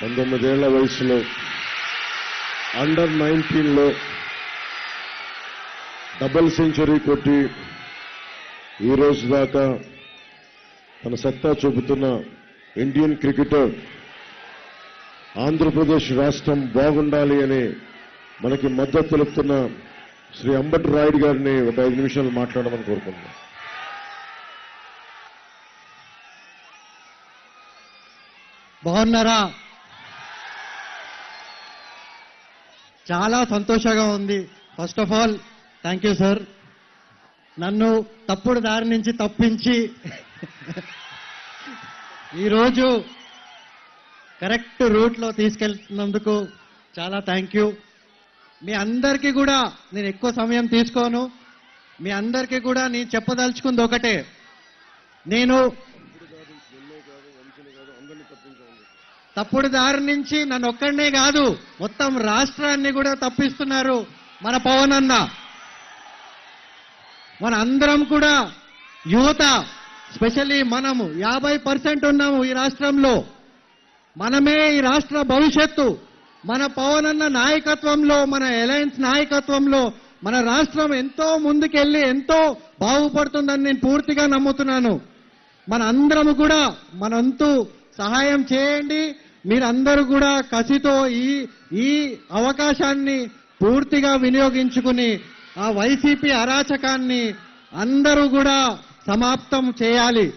పంతొమ్మిదేళ్ళ వయసులో అండర్ నైన్టీన్లో double century కొట్టి ఈరోజు దాకా తన సత్తా చూపుతున్న ఇండియన్ క్రికెటర్ ఆంధ్రప్రదేశ్ రాష్ట్రం బాగుండాలి అని మనకి మద్దతు తెలుపుతున్న శ్రీ అంబటి రాయుడు గారిని ఒక ఐదు నిమిషాలు మాట్లాడమని కోరుకుంటున్నాను బాగున్నారా? చాలా సంతోషంగా ఉంది. First of all thank you sir నన్ను తప్పుడు దారి నుంచి తప్పించి ఈరోజు కరెక్ట్ రూట్లో తీసుకెళ్తున్నందుకు చాలా థ్యాంక్ యూ. మీ అందరికీ కూడా నేను ఎక్కువ సమయం తీసుకోను. మీ అందరికీ కూడా నేను చెప్పదలుచుకుంది ఒకటే. నేను తప్పుడు దారి నుంచి నన్ను ఒక్కడనే కాదు మొత్తం రాష్ట్రాన్ని కూడా తప్పిస్తున్నారు మన పవన్ అన్న. మన అందరం కూడా యువత స్పెషల్లీ మనము యాభై పర్సెంట్ ఉన్నాము ఈ రాష్ట్రంలో. మనమే ఈ రాష్ట్ర భవిష్యత్తు. మన పవన్ అన్న నాయకత్వంలో మన అలయన్స్ నాయకత్వంలో మన రాష్ట్రం ఎంతో ముందుకెళ్ళి ఎంతో బాగుపడుతుందని నేను పూర్తిగా నమ్ముతున్నాను. మన అందరము కూడా మనంతు సహాయం చేయండి. మీరందరూ కూడా కసితో ఈ ఈ అవకాశాన్ని పూర్తిగా వినియోగించుకుని ఆ వైసీపీ అరాచకాన్ని అందరూ కూడా సమాప్తం చేయాలి.